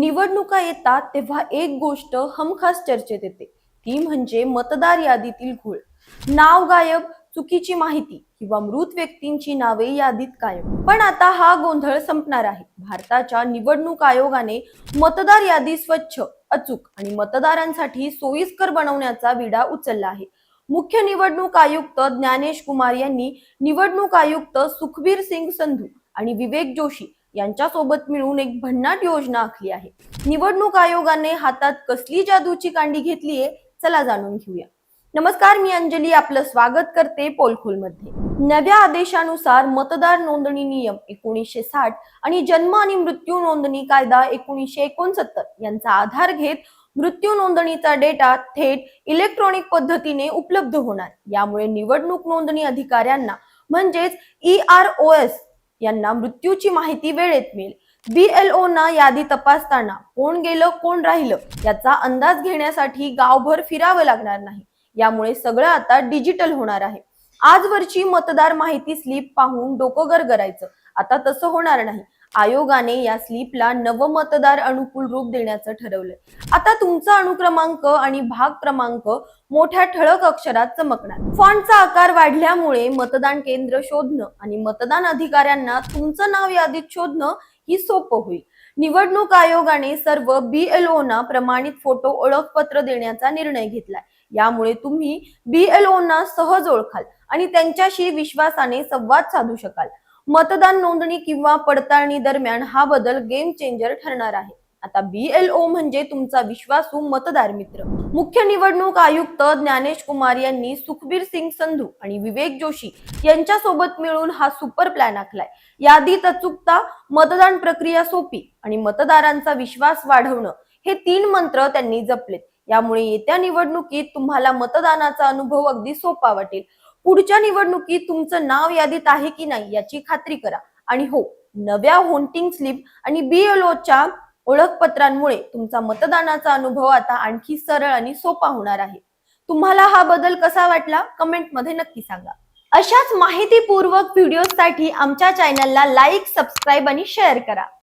निवडणुका येतात तेव्हा एक गोष्ट हमखास चर्चेत येते. ती म्हणजे मतदार यादीतील घोळ. नाव गायब चुकीची माहिती किंवा मृत व्यक्तींची नावे यादीत कायम. पण आता हा गोंधळ संपणार आहे. भारताच्या निवडणूक आयोगाने मतदार यादी स्वच्छ अचूक आणि मतदारांसाठी सोयीस्कर बनवण्याचा विडा उचलला आहे. मुख्य निवडणूक आयुक्त ज्ञानेश कुमार यांनी निवडणूक आयुक्त सुखबीर सिंग संधू आणि विवेक जोशी यांच्यासोबत मिळून एक भन्नाट योजना आखली आहे. निवडणूक आयोगाने हातात कसली जादूची कांडी घेतलीये चला जाणून घेऊया. नमस्कार मी अंजली आपलं स्वागत करते पोलखोलमध्ये नव्या आदेशानुसार मतदार नोंदणी नियम एकोणीसशे साठ आणि जन्म आणि मृत्यू नोंदणी कायदा एकोणीसशे एकोणसत्तर यांचा आधार घेत मृत्यू नोंदणीचा डेटा थेट इलेक्ट्रॉनिक पद्धतीने उपलब्ध होणार. यामुळे निवडणूक नोंदणी अधिकाऱ्यांना म्हणजेच ई आर ओ एस यांना मृत्यूची माहिती वेळेत मिळेल. बीएलओ ना यादी तपासताना कोण गेलं कोण राहिलं याचा अंदाज घेण्यासाठी गावभर फिरावं लागणार नाही. यामुळे सगळं आता डिजिटल होणार आहे. आजवरची मतदार माहिती स्लिप पाहून डोकं गरगरायचं. आता तसं होणार नाही. आयोगाने या स्लीपला नव मतदार अनुकूल रूप देण्याचं ठरवलंय. आता तुमचा अनुक्रमांक आणि भाग क्रमांक मोठ्या ठळक अक्षरात चमकणार. फॉन्टचा आकार वाढल्यामुळे मतदान केंद्र शोधणं आणि मतदान अधिकाऱ्यांना तुमचं नाव यादीत शोधणं ही सोपं होईल. निवडणूक आयोगाने सर्व बीएलओ ना प्रमाणित फोटो ओळखपत्र देण्याचा निर्णय घेतलाय. यामुळे तुम्ही बीएलओ ना सहज ओळखाल आणि त्यांच्याशी विश्वासाने संवाद साधू शकाल. मतदान नोंदणी किंवा पडताळणी दरम्यान हा बदल गेम चेंजर ठरणार आहे. आता बीएलओ म्हणजे तुमचा विश्वासू मतदार मित्र. मुख्य निवडणूक आयुक्त ज्ञानेश कुमार यांनी सुखबीर सिंग संधू आणि विवेक जोशी यांच्यासोबत मिळून हा सुपर प्लॅन आखलाय. यादीत अचूकता मतदान प्रक्रिया सोपी आणि मतदारांचा विश्वास वाढवणं हे तीन मंत्र त्यांनी जपलेत. यामुळे येत्या निवडणुकीत तुम्हाला मतदानाचा अनुभव अगदी सोपा वाटेल. पुढच्या निवडणुकीत तुमचं नाव यादीत आहे की नाही याची खात्री करा. आणि हो नव्या होंटिंग स्लिप आणि बीएलओच्या ओळखपत्रांमुळे तुमचा मतदानाचा अनुभव आता आणखी सरळ आणि सोपा होणार आहे. तुम्हाला हा बदल कसा वाटला? कमेंटमध्ये नक्की सांगा. अशाच माहितीपूर्वक व्हिडिओसाठी आमच्या चॅनलला लाईक सबस्क्राईब आणि शेअर करा.